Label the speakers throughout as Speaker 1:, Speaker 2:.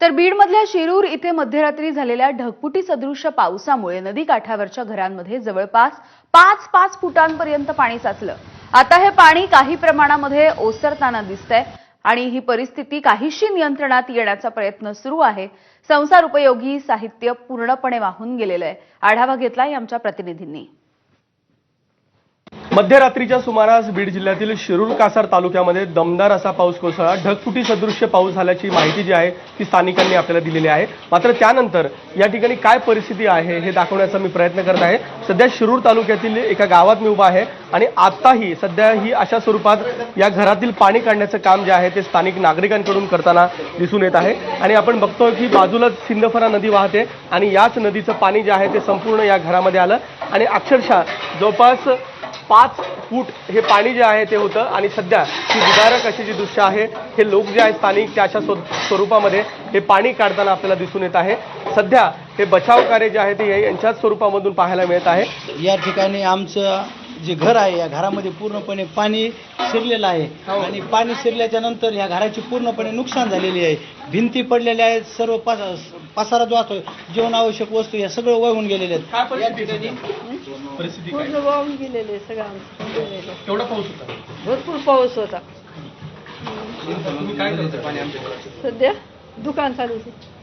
Speaker 1: तर बीडमधल्या शिरूर इथे मध्यरात्री झालेल्या ढगपुटी सदृश्य पावसामुळे नदी काठावरच्या घरांमध्ये जवळपास पाच पाच फुटांपर्यंत पाणी साचलं. आता हे पाणी काही प्रमाणामध्ये ओसरताना दिसतंय आणि ही परिस्थिती काहीशी नियंत्रणात येण्याचा प्रयत्न सुरू आहे. संसार उपयोगी साहित्य पूर्णपणे वाहून गेलेलं आहे. आढावा घेतलाय आमच्या प्रतिनिधींनी.
Speaker 2: मध्यरात्रीच्या सुमारास बीड जिल्ह्यातील शिरूर कासार तालुक्यामध्ये दमदार असा पाऊस कोसळला. ढगफुटी सदृश्य पाऊस झाल्याची माहिती जी आहे ती स्थानिकांनी आपल्याला दिलेली आहे. मात्र त्यानंतर या ठिकाणी काय परिस्थिती आहे हे दाखवण्याचा मी प्रयत्न करत आहे. सध्या शिरूर तालुक्यातील एका गावात मी उभा आहे आणि आत्ताही सध्या ही अशा स्वरूपात या घरातील पाणी काढण्याचं काम जे आहे ते स्थानिक नागरिकांकडून करताना दिसून येत आहे. आणि आपण बघतोय की बाजूलाच सिंदफरा नदी वाहते आणि याच नदीचं पाणी जे आहे ते संपूर्ण या घरामध्ये आलं. आणि अक्षरशः जवळपास पाच फूट हे पाणी जे आहे ते होतं. आणि सध्या ही विदारक अशी जी दृश्य आहे हे लोक जे आहेत स्थानिक त्या अशा स्व- स्वरूपामध्ये हे पाणी काढताना आपल्याला दिसून येत आहे. सध्या हे बचाव कार्य जे आहे ते यांच्याच स्वरूपामधून पाहायला मिळत आहे.
Speaker 3: या ठिकाणी आमचं जे घर आहे या घरामध्ये पूर्णपणे पाणी शिरलेलं आहे. आणि पाणी शिरल्याच्या नंतर या घराची पूर्णपणे नुकसान झालेली आहे. भिंती पडलेल्या आहेत सर्व पास पसारा जो असतो जीवनावश्यक वस्तू या सगळं वाहून गेलेले आहेत. या ठिकाणी
Speaker 2: परिस्थिती
Speaker 4: पूर्ण वाहून गेलेले सगळं आमचं गेलेलं.
Speaker 2: एवढा पाऊस होता?
Speaker 4: भरपूर पाऊस होता.
Speaker 2: तुम्ही काय करताय पाणी आमच्या घराचं?
Speaker 4: सध्या दुकान चालू होतं.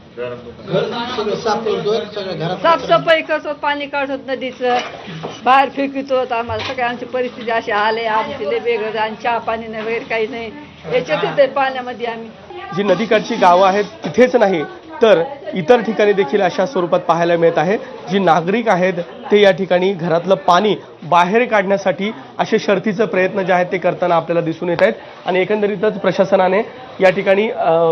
Speaker 4: साफसफाई करतो पाणी काढतो नदीचं बाहेर फेकितो आम्हाला सगळ्या आमची परिस्थिती अशी आले आमची लय वेगळं आणि चहा पाणी नाही वगैरे काही नाही. याच्यात येते पाण्यामध्ये आम्ही.
Speaker 2: जी नदीकाठची गावं आहेत तिथेच नाही तर इतर ठिकाणी देखील अशा स्वरूपात पाहायला मिळत आहे. जी नागरिक आहेत ते या ठिकाणी घरातलं पाणी बाहेर काढण्यासाठी असे शर्थीचे प्रयत्न जे आहेत ते करताना आपल्याला दिसून येत आहेत. आणि एकंदरीतच प्रशासनाने या ठिकाणी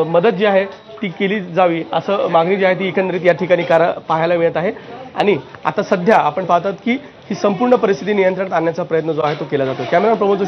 Speaker 2: मदत जी आहे ती केली जावी असं मागणी जी आहे ती एकंदरीत या ठिकाणी करा पाहायला मिळत आहे. आणि आता सध्या आपण पाहतात की ही संपूर्ण परिस्थिती नियंत्रणात आणण्याचा प्रयत्न जो आहे तो केला जातो. कॅमेरा प्रमोद